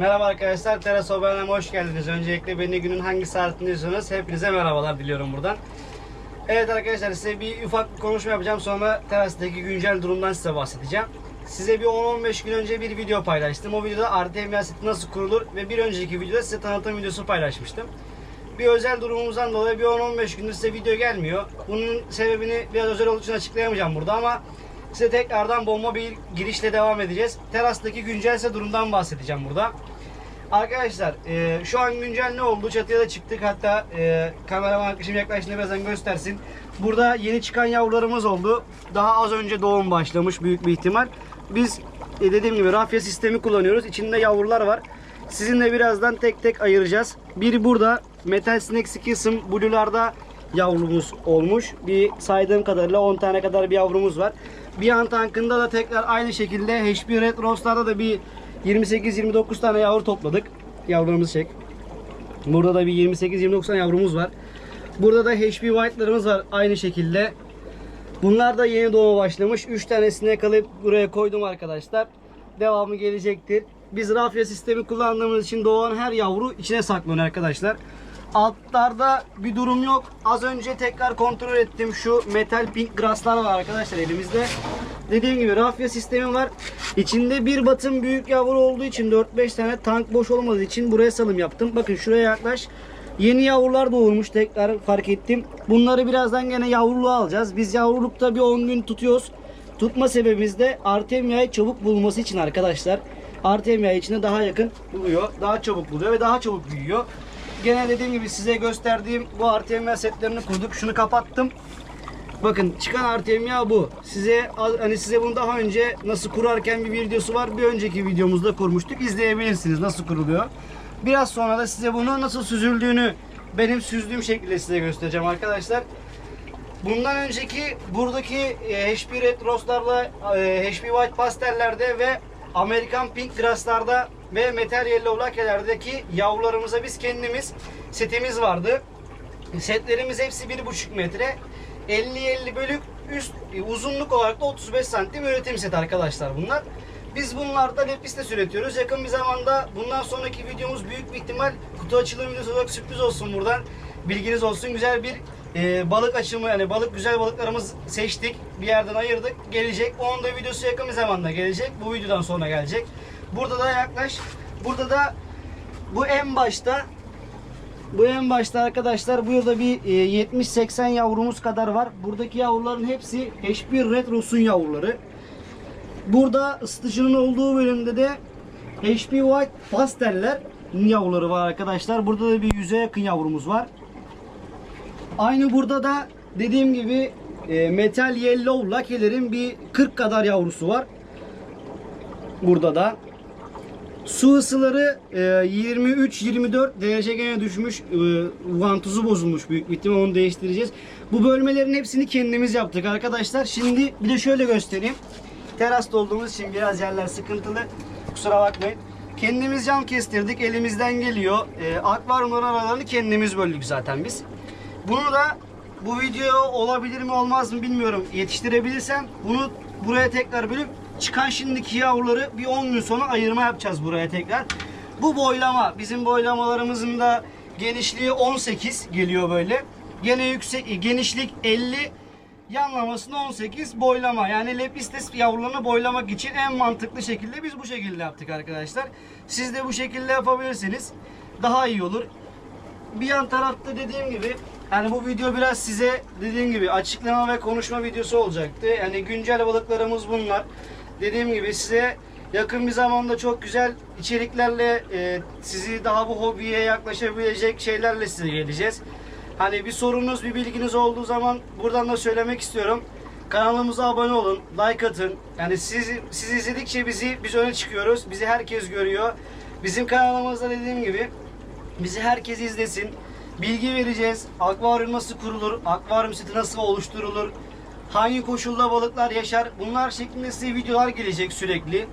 Merhaba arkadaşlar, Teras Haber'e hoş geldiniz. Öncelikle beni günün hangi saatindeyseniz hepinize merhabalar diliyorum buradan. Evet arkadaşlar size bir ufak bir konuşma yapacağım. Sonra terastaki güncel durumdan size bahsedeceğim. Size bir 10-15 gün önce bir video paylaştım. O videoda Artemia seti nasıl kurulur ve bir önceki videoda size tanıtım videosu paylaşmıştım. Bir özel durumumuzdan dolayı bir 10-15 gündür size video gelmiyor. Bunun sebebini biraz özel olduğu için açıklayamayacağım burada ama size tekrardan bomba bir girişle devam edeceğiz. Terastaki güncelse durumdan bahsedeceğim burada. Arkadaşlar e, şu an güncel ne oldu? Çatıya da çıktık. Hatta e, kameraman arkadaşım yaklaştığında birazdan göstersin. Burada yeni çıkan yavrularımız oldu. Daha az önce doğum başlamış büyük bir ihtimal. Biz e, dediğim gibi rafya sistemi kullanıyoruz. İçinde yavrular var. Sizinle birazdan tek tek ayıracağız. Biri burada Metal Snake Skiss'im Blue'larda yavrumuz olmuş. Bir saydığım kadarıyla 10 tane kadar bir yavrumuz var. Bir yan tankında da tekrar aynı şekilde HP Red Rose'larda da bir 28-29 tane yavru topladık. Yavrularımızı çek. Burada da bir 28-29 tane yavrumuz var. Burada da HP White'larımız var aynı şekilde. Bunlar da yeni doğuma başlamış. 3 tanesini yakalayıp buraya koydum arkadaşlar. Devamı gelecektir. Biz rafya sistemi kullandığımız için doğan her yavru içine saklanıyor arkadaşlar. Altlarda bir durum yok. Az önce tekrar kontrol ettim. Şu metal pink grasslar var arkadaşlar elimizde. Dediğim gibi rafya sistemi var. İçinde bir batın büyük yavru olduğu için 4-5 tane tank boş olmadığı için buraya salım yaptım. Bakın şuraya yaklaş. Yeni yavrular doğurmuş tekrar fark ettim. Bunları birazdan gene yavruluğa alacağız. Biz yavrulukta bir 10 gün tutuyoruz. Tutma sebebimiz de Artemia'yı çabuk bulması için arkadaşlar. Artemia içine daha yakın buluyor. Daha çabuk buluyor ve daha çabuk büyüyor. Gene dediğim gibi size gösterdiğim bu Artemia setlerini kurduk. Şunu kapattım. Bakın çıkan Artemia bu. Size hani size bunu daha önce nasıl kurarken bir videosu var. Bir önceki videomuzda kurmuştuk. İzleyebilirsiniz nasıl kuruluyor. Biraz sonra da size bunu nasıl süzüldüğünü benim süzdüğüm şekilde size göstereceğim arkadaşlar. Bundan önceki buradaki e, HP Red Rose'larla e, HP White Pastellerde ve Amerikan Pink Grass'larda ve Metal Yellow Lake'lerdeki yavrularımıza biz kendimiz setimiz vardı. Setlerimiz hepsi 1,5 metre. 50-50 bölük üst e, uzunluk olarak da 35 santim üretim set arkadaşlar bunlar. Biz bunlarda lepiste üretiyoruz. Yakın bir zamanda bundan sonraki videomuz büyük bir ihtimal kutu açılım videosu olarak sürpriz olsun buradan. Bilginiz olsun. Güzel bir e, balık açımı yani balık güzel balıklarımız seçtik. Bir yerden ayırdık. Gelecek. Onun da videosu yakın bir zamanda gelecek. Bu videodan sonra gelecek. Burada da yaklaş. Burada da bu en başta bu en başta arkadaşlar bu yılda bir e, 70-80 yavrumuz kadar var. Buradaki yavruların hepsi HP Red Rose'un yavruları. Burada ısıtıcının olduğu bölümde de HP White Pasteller yavruları var arkadaşlar. Burada da bir yüze yakın yavrumuz var. Aynı burada da dediğim gibi e, Metal Yellow Lucky'lerin bir 40 kadar yavrusu var. Burada da. Su ısıları e, 23-24 derece gene düşmüş. E, vantuzu bozulmuş büyük bir onu değiştireceğiz. Bu bölmelerin hepsini kendimiz yaptık arkadaşlar. Şimdi bir de şöyle göstereyim. Terasta olduğumuz için biraz yerler sıkıntılı. Kusura bakmayın. Kendimiz cam kestirdik. Elimizden geliyor. E, akvaryumların aralarını kendimiz böldük zaten biz. Bunu da bu video olabilir mi olmaz mı bilmiyorum. Yetiştirebilirsem bunu buraya tekrar bölüp çıkan şimdiki yavruları bir 10 gün sonra ayırma yapacağız buraya tekrar. Bu boylama bizim boylamalarımızın da genişliği 18 geliyor böyle. Gene yüksek genişlik 50 yanlamasında 18 boylama. Yani lepistes yavrularını boylamak için en mantıklı şekilde biz bu şekilde yaptık arkadaşlar. Siz de bu şekilde yapabilirsiniz. Daha iyi olur bir yan tarafta dediğim gibi yani bu video biraz size dediğim gibi açıklama ve konuşma videosu olacaktı. Yani güncel balıklarımız bunlar. Dediğim gibi size yakın bir zamanda çok güzel içeriklerle e, sizi daha bu hobiye yaklaşabilecek şeylerle size geleceğiz. Hani bir sorunuz, bir bilginiz olduğu zaman buradan da söylemek istiyorum. Kanalımıza abone olun, like atın. Yani siz, siz izledikçe bizi biz öne çıkıyoruz. Bizi herkes görüyor. Bizim kanalımızda dediğim gibi Bizi herkes izlesin. Bilgi vereceğiz. Akvaryum nasıl kurulur? Akvaryum seti nasıl oluşturulur? Hangi koşulda balıklar yaşar? Bunlar şeklinde size videolar gelecek sürekli.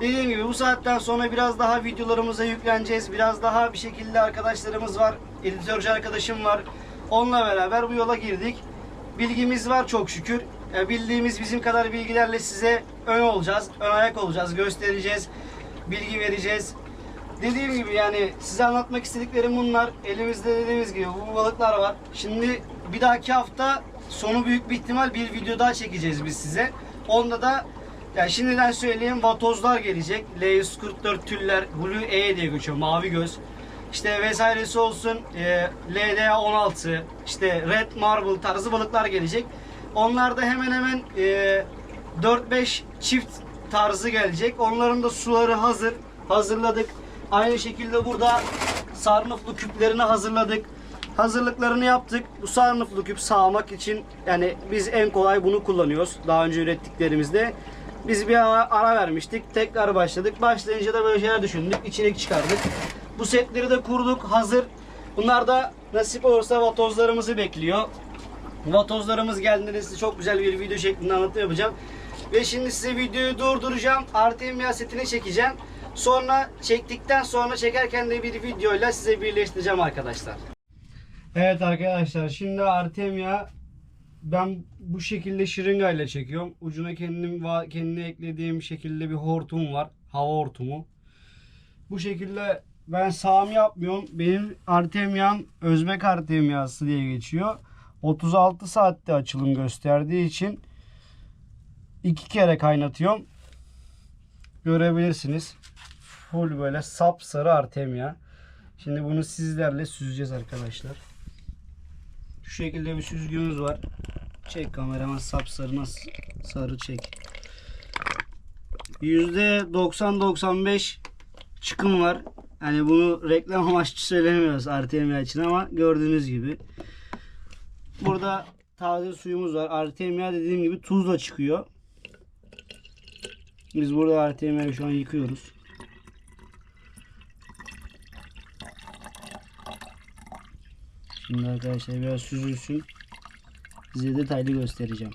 Dediğim gibi bu saatten sonra biraz daha videolarımıza yükleneceğiz. Biraz daha bir şekilde arkadaşlarımız var. Editörcü arkadaşım var. Onunla beraber bu yola girdik. Bilgimiz var çok şükür. Ya bildiğimiz bizim kadar bilgilerle size ön olacağız. Ön ayak olacağız. Göstereceğiz. Bilgi vereceğiz. dediğim gibi yani size anlatmak istediklerim bunlar. Elimizde dediğimiz gibi bu balıklar var. Şimdi bir dahaki hafta sonu büyük bir ihtimal bir video daha çekeceğiz biz size. Onda da yani şimdiden söyleyeyim vatozlar gelecek. L144 tüller, Blue E diye geçiyor mavi göz. İşte vesairesi olsun e, LDA 16 işte Red Marble tarzı balıklar gelecek. Onlar da hemen hemen e, 4-5 çift tarzı gelecek. Onların da suları hazır. Hazırladık. Aynı şekilde burada sarnıflı küplerini hazırladık. Hazırlıklarını yaptık. Bu sarnıflı küp sağmak için yani biz en kolay bunu kullanıyoruz. Daha önce ürettiklerimizde. Biz bir ara, ara vermiştik. Tekrar başladık. Başlayınca da böyle şeyler düşündük. İçine çıkardık. Bu setleri de kurduk. Hazır. Bunlar da nasip olursa vatozlarımızı bekliyor. Vatozlarımız geldiğinde size çok güzel bir video şeklinde anlatım yapacağım. Ve şimdi size videoyu durduracağım. Artemia setini çekeceğim. Sonra çektikten sonra çekerken de bir videoyla size birleştireceğim arkadaşlar. Evet arkadaşlar şimdi Artemia ben bu şekilde şırıngayla çekiyorum. Ucuna kendim kendine eklediğim şekilde bir hortum var. Hava hortumu. Bu şekilde ben sağım yapmıyorum. Benim Artemia'm Özbek Artemia'sı diye geçiyor. 36 saatte açılım gösterdiği için iki kere kaynatıyorum. Görebilirsiniz. Full böyle sapsarı Artemia. Şimdi bunu sizlerle süzeceğiz arkadaşlar. Şu şekilde bir süzgümüz var. Çek kameraman sapsarı nasıl sarı çek. %90-95 çıkım var. Hani bunu reklam amaçlı söylemiyoruz Artemia için ama gördüğünüz gibi. Burada taze suyumuz var. Artemia dediğim gibi tuzla çıkıyor. Biz burada Artemia'yı şu an yıkıyoruz. Şimdi arkadaşlar biraz süzülsün. Size detaylı göstereceğim.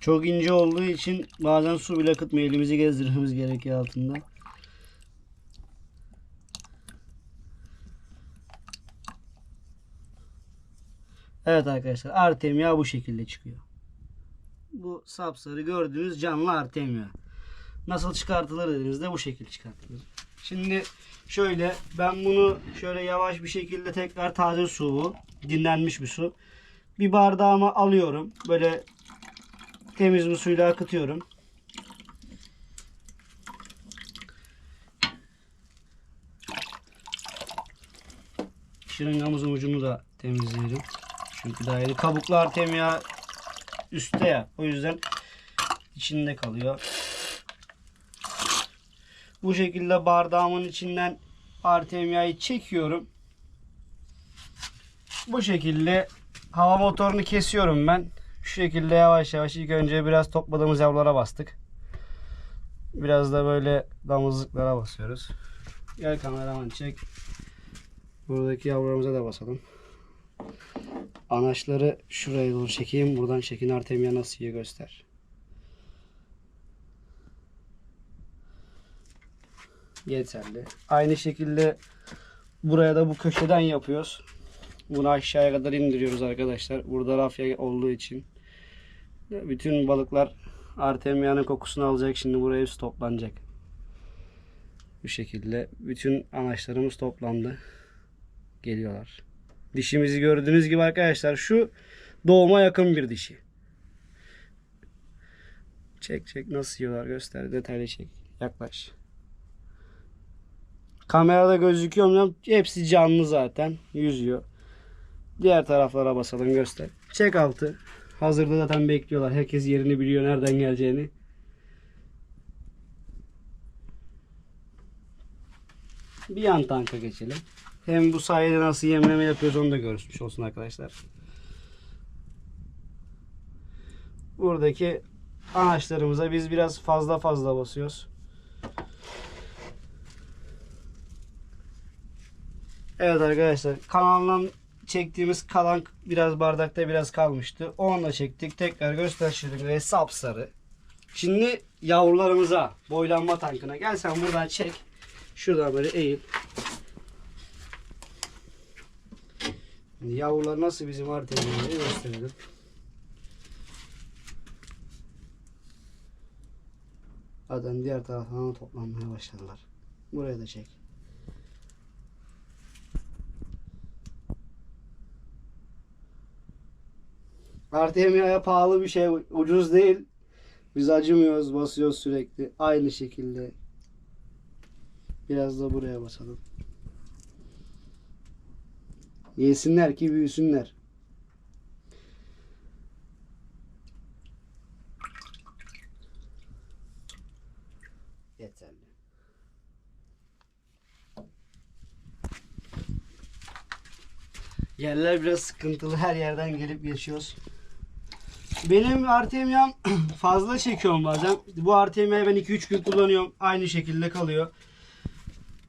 Çok ince olduğu için bazen su bile akıtmıyor. Elimizi gezdirmemiz gerekiyor altında. Evet arkadaşlar Artemia bu şekilde çıkıyor. Bu sapsarı gördüğünüz canlı Artemia. Nasıl çıkartılır dediğinizde bu şekilde çıkartılır. Şimdi şöyle ben bunu şöyle yavaş bir şekilde tekrar taze su bu. Dinlenmiş bir su. Bir bardağıma alıyorum. Böyle temiz bir suyla akıtıyorum. Şırıngamızın ucunu da temizleyelim. Çünkü daire kabuklu artemia üstte ya. O yüzden içinde kalıyor. Bu şekilde bardağımın içinden artemiayı çekiyorum. Bu şekilde hava motorunu kesiyorum ben. Şu şekilde yavaş yavaş ilk önce biraz topladığımız yavrulara bastık. Biraz da böyle damızlıklara basıyoruz. Gel kameraman çek. Buradaki yavrularımıza da basalım. Anaçları şuraya doğru çekeyim. Buradan çekin Artemia nasıl iyi göster. Yeterli. Aynı şekilde buraya da bu köşeden yapıyoruz. Bunu aşağıya kadar indiriyoruz arkadaşlar. Burada rafya olduğu için. Bütün balıklar Artemia'nın kokusunu alacak. Şimdi buraya hepsi toplanacak. Bu şekilde bütün anaçlarımız toplandı. Geliyorlar. Dişimizi gördüğünüz gibi arkadaşlar şu doğuma yakın bir dişi. Çek çek nasıl yiyorlar göster detaylı çek. Yaklaş. Kamerada gözüküyor mu? Hepsi canlı zaten. Yüzüyor. Diğer taraflara basalım göster. Çek altı. Hazırda zaten bekliyorlar. Herkes yerini biliyor nereden geleceğini. Bir yan tanka geçelim. Hem bu sayede nasıl yemleme yapıyoruz onu da görmüş olsun arkadaşlar. Buradaki anaçlarımıza biz biraz fazla fazla basıyoruz. Evet arkadaşlar kanaldan çektiğimiz kalan biraz bardakta biraz kalmıştı. Onunla çektik. Tekrar göster şimdi ve sapsarı. Şimdi yavrularımıza boylanma tankına gel sen buradan çek. Şuradan böyle eğil. Şimdi yavrular nasıl bizim artezimizi gösterelim. Zaten diğer taraftan toplanmaya başladılar. Buraya da çek. Artemiya'ya pahalı bir şey. Ucuz değil. Biz acımıyoruz. Basıyoruz sürekli. Aynı şekilde. Biraz da buraya basalım. Yesinler ki büyüsünler. Yeterli. Yerler biraz sıkıntılı. Her yerden gelip geçiyoruz. Benim Artemia'm fazla çekiyorum bazen. Bu Artemia'yı ben 2-3 gün kullanıyorum. Aynı şekilde kalıyor.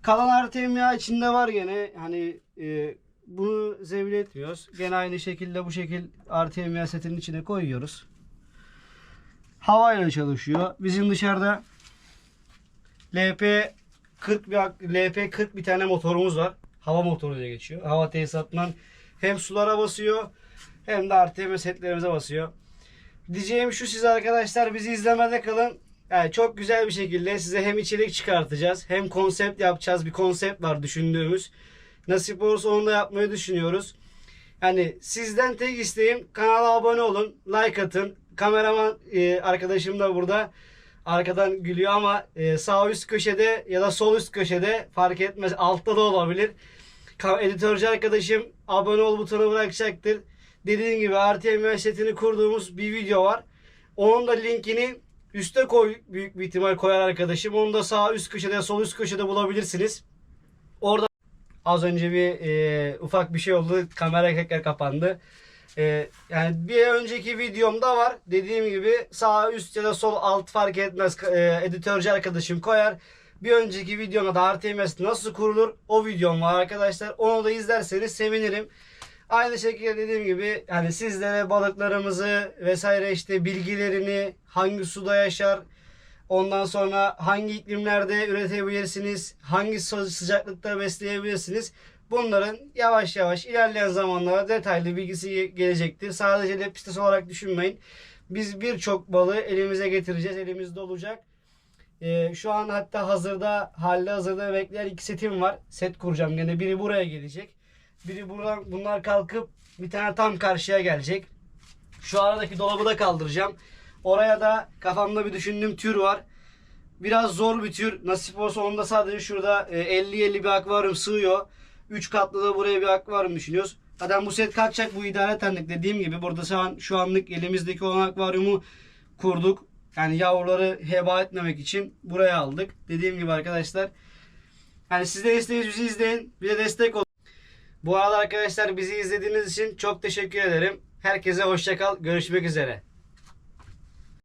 Kalan Artemia içinde var gene. Hani e, bunu zevil etmiyoruz. Gene aynı şekilde bu şekil Artemia setinin içine koyuyoruz. Havayla çalışıyor. Bizim dışarıda LP 40 bir LP 40 bir tane motorumuz var. Hava motoru diye geçiyor. Hava tesisatından hem sulara basıyor hem de Artemia setlerimize basıyor. Diyeceğim şu size arkadaşlar bizi izlemede kalın. Yani çok güzel bir şekilde size hem içerik çıkartacağız hem konsept yapacağız. Bir konsept var düşündüğümüz. Nasip olursa onu da yapmayı düşünüyoruz. Yani sizden tek isteğim kanala abone olun, like atın. Kameraman e, arkadaşım da burada arkadan gülüyor ama e, sağ üst köşede ya da sol üst köşede fark etmez. Altta da olabilir. Editörcü arkadaşım abone ol butonu bırakacaktır. Dediğim gibi RTM setini kurduğumuz bir video var. Onun da linkini üste koy büyük bir ihtimal koyar arkadaşım. Onu da sağ üst köşede sol üst köşede bulabilirsiniz. Orada az önce bir e, ufak bir şey oldu. Kamera tekrar kapandı. E, yani bir önceki videomda var. Dediğim gibi sağ üst ya da sol alt fark etmez. E, editörcü arkadaşım koyar. Bir önceki videomda da RTMS nasıl kurulur o videom var arkadaşlar. Onu da izlerseniz sevinirim. Aynı şekilde dediğim gibi yani sizlere balıklarımızı vesaire işte bilgilerini hangi suda yaşar ondan sonra hangi iklimlerde üretebilirsiniz hangi sı- sıcaklıkta besleyebilirsiniz bunların yavaş yavaş ilerleyen zamanlarda detaylı bilgisi gelecektir. Sadece lepistes olarak düşünmeyin. Biz birçok balığı elimize getireceğiz. Elimizde olacak. Ee, şu an hatta hazırda halde hazırda bekleyen iki setim var. Set kuracağım gene. Biri buraya gelecek. Biri buradan bunlar kalkıp bir tane tam karşıya gelecek. Şu aradaki dolabı da kaldıracağım. Oraya da kafamda bir düşündüğüm tür var. Biraz zor bir tür. Nasip olsa onda sadece şurada e, 50-50 bir akvaryum sığıyor. 3 katlı da buraya bir akvaryum düşünüyoruz. Zaten bu set kalkacak bu idaretenlik dediğim gibi burada şu an şu anlık elimizdeki olan akvaryumu kurduk. Yani yavruları heba etmemek için buraya aldık. Dediğim gibi arkadaşlar. Yani siz de isteğiniz bizi izleyin. Bize destek olun. Bu arada arkadaşlar bizi izlediğiniz için çok teşekkür ederim. Herkese hoşçakal. Görüşmek üzere.